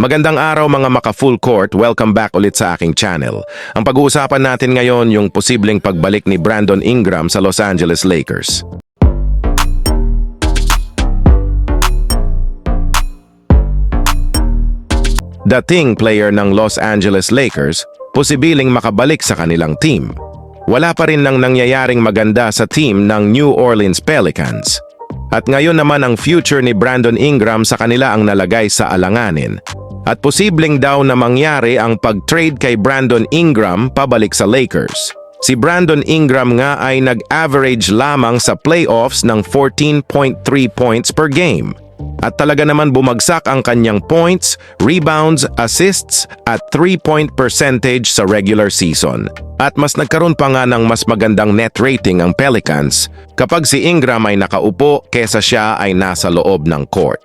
Magandang araw mga maka full court, welcome back ulit sa aking channel. Ang pag-uusapan natin ngayon yung posibleng pagbalik ni Brandon Ingram sa Los Angeles Lakers. Dating player ng Los Angeles Lakers, posibiling makabalik sa kanilang team. Wala pa rin nang nangyayaring maganda sa team ng New Orleans Pelicans. At ngayon naman ang future ni Brandon Ingram sa kanila ang nalagay sa alanganin. At posibleng daw na mangyari ang pag-trade kay Brandon Ingram pabalik sa Lakers. Si Brandon Ingram nga ay nag-average lamang sa playoffs ng 14.3 points per game. At talaga naman bumagsak ang kanyang points, rebounds, assists at 3-point percentage sa regular season. At mas nagkaroon pa nga ng mas magandang net rating ang Pelicans kapag si Ingram ay nakaupo kesa siya ay nasa loob ng court.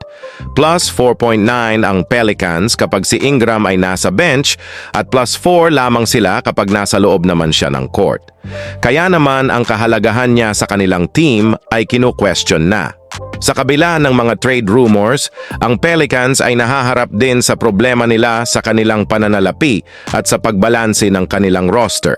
Plus 4.9 ang Pelicans kapag si Ingram ay nasa bench at plus 4 lamang sila kapag nasa loob naman siya ng court. Kaya naman ang kahalagahan niya sa kanilang team ay kinu-question na. Sa kabila ng mga trade rumors, ang Pelicans ay nahaharap din sa problema nila sa kanilang pananalapi at sa pagbalanse ng kanilang roster.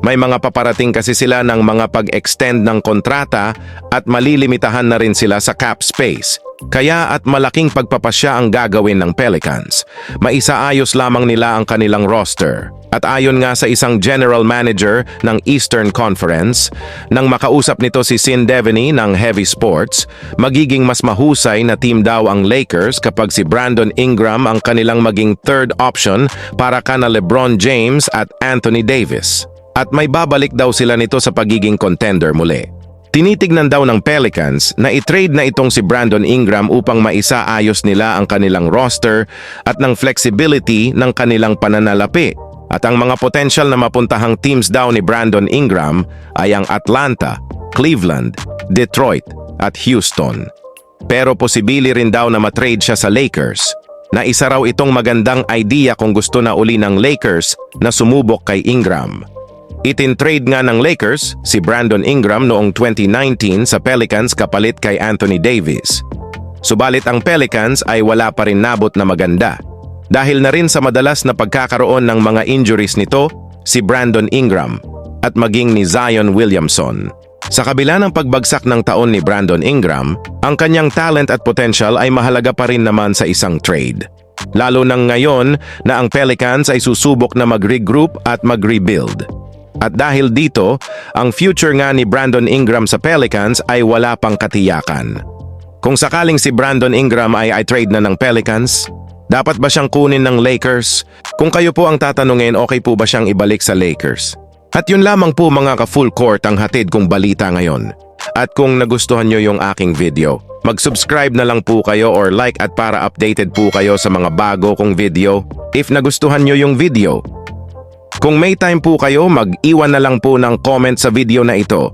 May mga paparating kasi sila ng mga pag-extend ng kontrata at malilimitahan na rin sila sa cap space. Kaya at malaking pagpapasya ang gagawin ng Pelicans. Maisaayos lamang nila ang kanilang roster. At ayon nga sa isang general manager ng Eastern Conference, nang makausap nito si Sin Devaney ng Heavy Sports, magiging mas mahusay na team daw ang Lakers kapag si Brandon Ingram ang kanilang maging third option para kana LeBron James at Anthony Davis. At may babalik daw sila nito sa pagiging contender muli. Tinitignan daw ng Pelicans na i-trade na itong si Brandon Ingram upang maisaayos nila ang kanilang roster at ng flexibility ng kanilang pananalapi. At ang mga potential na mapuntahang teams daw ni Brandon Ingram ay ang Atlanta, Cleveland, Detroit at Houston. Pero posibili rin daw na matrade siya sa Lakers na isa raw itong magandang idea kung gusto na uli ng Lakers na sumubok kay Ingram. Itin-trade nga ng Lakers si Brandon Ingram noong 2019 sa Pelicans kapalit kay Anthony Davis. Subalit ang Pelicans ay wala pa rin nabot na maganda. Dahil na rin sa madalas na pagkakaroon ng mga injuries nito, si Brandon Ingram at maging ni Zion Williamson. Sa kabila ng pagbagsak ng taon ni Brandon Ingram, ang kanyang talent at potential ay mahalaga pa rin naman sa isang trade. Lalo nang ngayon na ang Pelicans ay susubok na mag-regroup at mag-rebuild. At dahil dito, ang future nga ni Brandon Ingram sa Pelicans ay wala pang katiyakan. Kung sakaling si Brandon Ingram ay i-trade na ng Pelicans, dapat ba siyang kunin ng Lakers? Kung kayo po ang tatanungin, okay po ba siyang ibalik sa Lakers? At yun lamang po mga ka-full court ang hatid kong balita ngayon. At kung nagustuhan nyo yung aking video, mag-subscribe na lang po kayo or like at para updated po kayo sa mga bago kong video. If nagustuhan nyo yung video, kung may time po kayo, mag-iwan na lang po ng comment sa video na ito